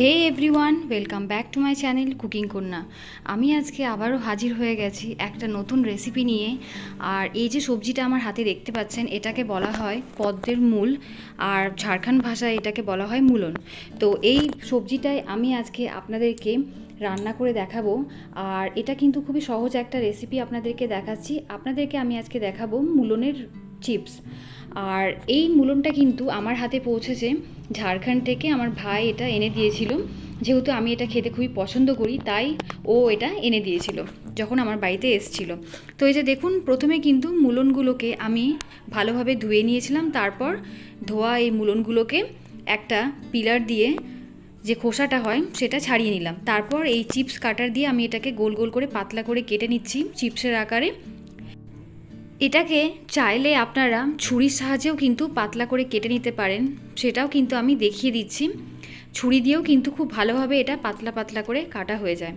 Welcome back to my channel cooking কন্যা আমি আজকে আবারও হাজির হয়ে গেছি একটা নতুন রেসিপি নিয়ে। আর এই যে সবজিটা আমার হাতে দেখতে পাচ্ছেন, এটাকে বলা হয় পদ্মের মূল, আর ঝাড়খণ্ড ভাষায় এটাকে বলা হয় মূলন। তো এই সবজিটাই আমি আজকে আপনাদেরকে রান্না করে দেখাবো। আর এটা কিন্তু খুবই সহজ একটা রেসিপি আপনাদেরকে দেখাচ্ছি। আপনাদেরকে আমি আজকে দেখাবো মূলনের চিপস আর এই মুলনটা কিন্তু আমার হাতে পৌঁছেছে। ঝাড়খণ্ড থেকে আমার ভাই এটা এনে দিয়েছিল। যেহেতু আমি এটা খেতে খুবই পছন্দ করি, তাই ও এটা এনে দিয়েছিল যখন আমার বাড়িতে এসছিল। তো এই যে দেখুন, প্রথমে কিন্তু মূলনগুলোকে আমি ভালোভাবে ধুয়ে নিয়েছিলাম। তারপর ধোয়া এই মূলনগুলোকে একটা পিলার দিয়ে যে খোসাটা হয়, সেটা ছাড়িয়ে নিলাম। তারপর এই চিপস কাটার দিয়ে আমি এটাকে গোল গোল করে পাতলা করে কেটে নিচ্ছি। চিপসের আকারে এটাকে চাইলে আপনারা ছুরির সাহায্যেও কিন্তু পাতলা করে কেটে নিতে পারেন। সেটাও কিন্তু আমি দেখিয়ে দিচ্ছি। ছুরি দিয়েও কিন্তু খুব ভালোভাবে এটা পাতলা পাতলা করে কাটা হয়ে যায়।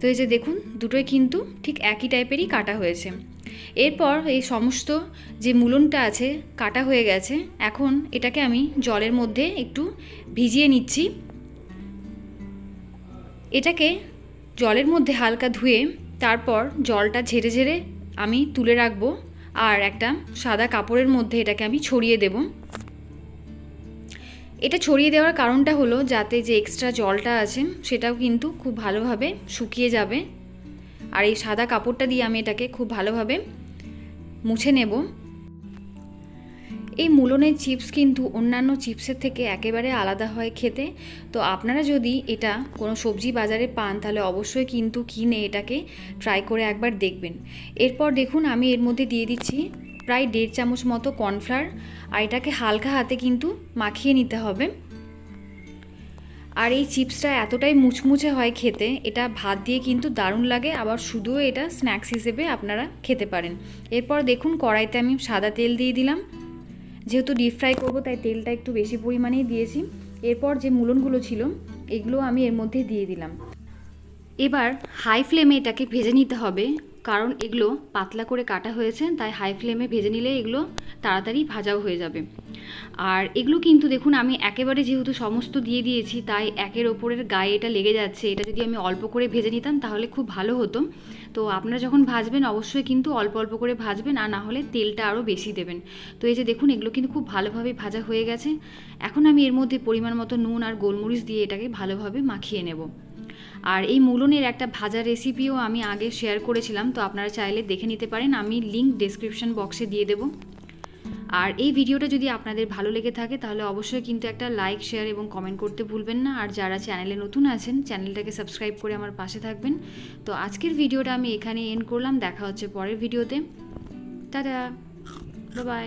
তো এই যে দেখুন, দুটোই কিন্তু ঠিক একই টাইপেরই কাটা হয়েছে। এরপর এই সমস্ত যে মূলনটা আছে, কাটা হয়ে গেছে। এখন এটাকে আমি জলের মধ্যে একটু ভিজিয়ে নিচ্ছি। এটাকে জলের মধ্যে হালকা ধুয়ে তারপর জলটা ঝেড়ে ঝেড়ে আমি তুলে রাখব। আর একটা সাদা কাপড়ের মধ্যে এটাকে আমি ছড়িয়ে দেব। এটা ছড়িয়ে দেওয়ার কারণটা হলো যাতে যে এক্সট্রা জলটা আছে সেটাও কিন্তু খুব ভালোভাবে শুকিয়ে যাবে। আর এই সাদা কাপড়টা দিয়ে আমি এটাকে খুব ভালোভাবে মুছে নেব। এই মূলনের চিপস কিন্তু অন্যান্য চিপসের থেকে একেবারে আলাদা হয় খেতে। তো আপনারা যদি এটা কোনো সবজি বাজারে পান, তাহলে অবশ্যই কিন্তু কিনে এটাকে ট্রাই করে একবার দেখবেন। এরপর দেখুন, আমি এর মধ্যে দিয়ে দিচ্ছি প্রায় দেড় চামচ মতো কর্নফ্লাওয়ার আর এটাকে হালকা হাতে কিন্তু মাখিয়ে নিতে হবে। আর এই চিপসটা এতটাই মুচমুচে হয় খেতে, এটা ভাত দিয়ে কিন্তু দারুণ লাগে, আবার শুধুও এটা স্ন্যাক্স হিসেবে আপনারা খেতে পারেন। এরপর দেখুন, কড়াইতে আমি সাদা তেল দিয়ে দিলাম। যেহেতু ডিপ ফ্রাই করব, তাই তেলটা একটু বেশি পরিমাণেই দিয়েছি। এরপর যে মুলনগুলো ছিল, এগুলো আমি এর মধ্যে দিয়ে দিলাম। এবার হাই ফ্লেমে এটাকে ভেজে নিতে হবে। কারণ এগুলো পাতলা করে কাটা হয়েছে, তাই হাই ফ্লেমে ভেজে নিলে এগুলো তাড়াতাড়ি ভাজাও হয়ে যাবে। আর এগুলো কিন্তু দেখুন, আমি একেবারে যেহেতু সমস্ত দিয়ে দিয়েছি, তাই একের ওপরের গায়ে এটা লেগে যাচ্ছে। এটা যদি আমি অল্প করে ভেজে নিতাম, তাহলে খুব ভালো হতো। তো আপনারা যখন ভাজবেন, অবশ্যই কিন্তু অল্প অল্প করে ভাজবেন, আর না হলে তেলটা আরও বেশি দেবেন। তো এই যে দেখুন, এগুলো কিন্তু খুব ভালোভাবে ভাজা হয়ে গেছে। এখন আমি এর মধ্যে পরিমাণ মতো নুন আর গোলমরিচ দিয়ে এটাকে ভালোভাবে মাখিয়ে নেব। আর এই মূলনের একটা ভাজা রেসিপিও আমি আগে শেয়ার করেছিলাম, তো আপনারা চাইলে দেখে নিতে পারেন। আমি লিঙ্ক ডেসক্রিপশন বক্সে দিয়ে দেবো। আর এই ভিডিওটা যদি আপনাদের ভালো লেগে থাকে, তাহলে অবশ্যই কিন্তু একটা লাইক শেয়ার এবং কমেন্ট করতে ভুলবেন না। আর যারা চ্যানেলে নতুন আছেন চ্যানেলটাকে সাবস্ক্রাইব করে আমার পাশে থাকবেন। তো আজকের ভিডিওটা আমি এখানে এন্ড করলাম। দেখা হচ্ছে পরের ভিডিওতে টাটা! বাই